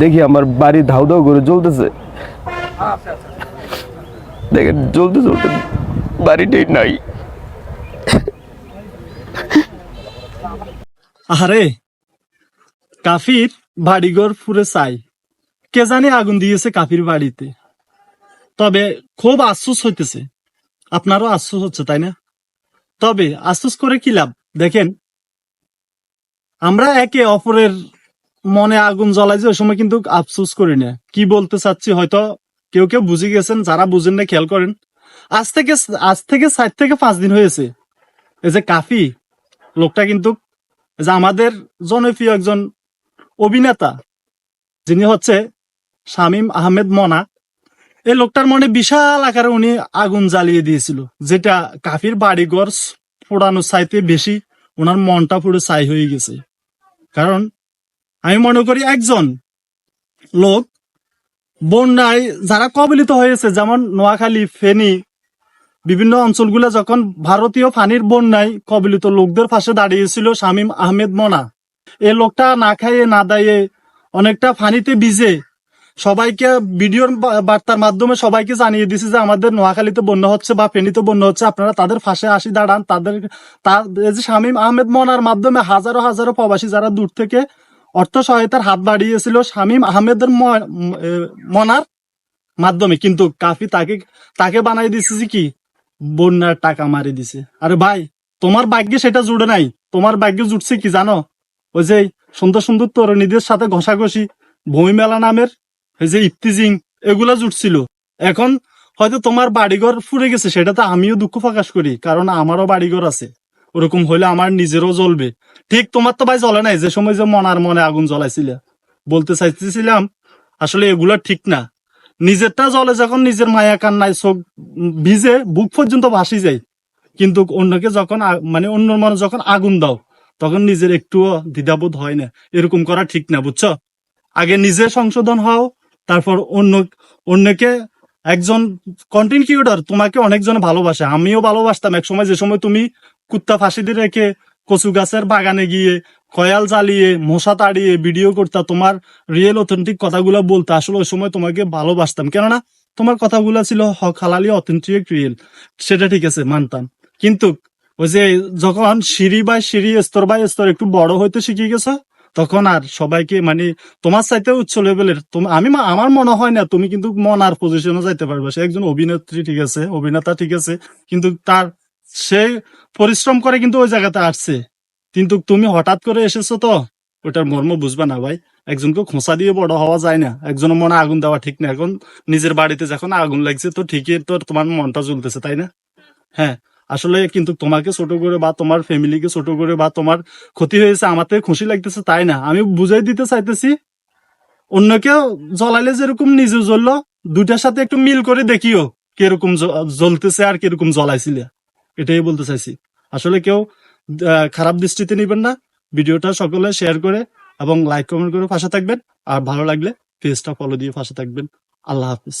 দেখি আমার বাড়ি ধাউ ধাউ করে জ্বলতেছে। দেখেন জ্বলতে জ্বলতে বাড়িটাই নাই। আরে কাফির বাড়িঘর পুরে চাই। কে জানে আগুন দিয়েছে কাফির বাড়িতে। তবে খুব আশ্বাস হইতেছে। আপনারও আশ্বাস হচ্ছে, তাই না? তবে আশ্বাস করে কি লাভ? দেখেন, আমরা একে অপরের মনে আগুন জ্বলাই যে ওই সময় কিন্তু আফসোস করি না। কি বলতে চাচ্ছি হয়তো কেউ কেউ বুঝে গেছেন, যারা বুঝেন না, খেয়াল করেন। আজ থেকে আজ থেকে চার থেকে পাঁচ দিন হয়েছে। এই যে কাফি, লোকটা কিন্তু যে আমাদের জনপ্রিয় একজন অভিনেতা, যিনি হচ্ছে শামীম আহমেদ মনা। এই লোকটার মনে বিশাল আকারে উনি আগুন জ্বালিয়ে দিয়েছিল, যেটা কাফির বাড়িঘর পোড়ানোর চাইতে বেশি ওনার মনটা পুরো ছাই হয়ে গেছে। কারণ আমি মনে করি একজন লোক বন্যায় যারা কবলিত হয়েছে, যেমন নোয়াখালী, ফেনী, বিভিন্ন অঞ্চলগুলো যখন ভারতীয় ফানির বন্যায় কবলিত লোকদের পাশে দাঁড়িয়েছিল শামীম আহমেদ মনা। এই লোকটা না খাইয়ে, না দাইয়ে অনেকটা ফানিতে ভিজে সবাইকে ভিডিওর বার্তার মাধ্যমে সবাইকে জানিয়ে দিছে যে আমাদের নোয়াখালীতে বন্যা হচ্ছে বা ফেনীতে বন্যা হচ্ছে। আপনারা তাদের পাশে আসি দাঁড়ান, তাদের তার যে শামীম আহমেদ মনার মাধ্যমে হাজারো হাজারো প্রবাসী যারা দূর থেকে অর্থ সহায়তার হাত বাড়িয়েছিল শামীম আহমেদের মনার মাধ্যমে। কিন্তু কাফি তাকে তাকে বানাই দিছে কি? বন্যার টাকা মারি দিছে। আরে ভাই, তোমার ভাগ্যে সেটা জুড়ে নাই। তোমার ভাগ্যে জুটছে কি জানো? ওই যে সুন্দর সুন্দর তরুণীদের সাথে ঘষাঘষি ভূমি মেলা নামের ওই যে ইফতিজিং, এগুলা জুটছিল। এখন হয়তো তোমার বাড়িঘর ফুরে গেছে, সেটাতে আমিও দুঃখ প্রকাশ করি, কারণ আমারও বাড়িঘর আছে। ওরকম হইলে আমার নিজেরও জ্বলবে। ঠিক তোমার তো ভাই জ্বলে নাই, যে সময় যে মনার মনে আগুন জ্বলাইছিলে। বলতে চাইতেছিলাম, আসলে এগুলা ঠিক না। নিজেরটা জ্বলে যখন নিজের মায়া কান্নায় চোখ ভিজে বুক পর্যন্ত ভাসি যায়। কিন্তু অন্যকে যখন মানে অন্য মনে যখন আগুন দাও, তখন নিজের একটুও দ্বিধাবোধ হয় না। এরকম করা ঠিক না, বুঝছ? আগে নিজে সংশোধন হও, তারপর অন্য, অন্যকে একজন কন্টেন্ট তোমাকে অনেকজন ভালোবাসে। আমিও ভালোবাসতাম। এক সময় যে সময় তুমি কুত্তা ফাঁসি দিয়ে রেখে কচু গাছের বাগানে গিয়ে কয়াল জ্বালিয়ে, মশা তাড়িয়ে ভিডিও করতা, তোমার রিয়েল অথেন্টিক কথাগুলো বলতে। আসলে ওই সময় তোমাকে ভালোবাসতাম। কেননা, তোমার কথাগুলো ছিল হক হালালি অথেন্টিক রিয়েল সেটা ঠিক আছে, মানতাম। কিন্তু ওই যে যখন সিঁড়ি বাই সিঁড়ি, স্তর বাই স্তর একটু বড় হইতে শিখে গেছো, তখন আর সবাইকে মানে তোমার চাইতে উচ্চ লেভেলের আমি আমার মনে হয় না, তুমি কিন্তু মন আর পজিশনে যাইতে পারবে। সে একজন অভিনেত্রী ঠিক আছে, অভিনেতা ঠিক আছে, কিন্তু তার সে পরিশ্রম করে কিন্তু ওই জায়গাতে আসছে। কিন্তু তুমি হঠাৎ করে এসেছ তো, ওটার মর্ম বুঝবে না ভাই। একজনকে খোঁচা দিয়ে বড় হওয়া যায় না। একজনের মনে আগুন দেওয়া ঠিক না। এখন নিজের বাড়িতে যখন আগুন লাগছে, তো ঠিকই তো তোমার মনটা জ্বলতেছে, তাই না? হ্যাঁ আসলে কিন্তু তোমাকে ছোট করে বা তোমার ফ্যামিলিকে ছোট করে বা তোমার ক্ষতি হয়েছে আমাতে খুশি লাগতেছে, তাই না? আমি বুঝাই দিতে চাইতেছি অন্যকেও জ্বলাইলে যেরকম নিজে জ্বললো, দুইটার সাথে একটু মিল করে দেখিও, কীরকম জ্বলতেছে আর কীরকম জ্বলাইছিলে। এটাই বলতে চাইছি। আসলে কেউ খারাপ দৃষ্টিতে নিবেন না। ভিডিওটা সকলে শেয়ার করে এবং লাইক কমেন্ট করে ফাঁসা থাকবেন। আর ভালো লাগলে পেজটা ফলো দিয়ে ফাঁসা থাকবেন। আল্লাহ হাফিজ।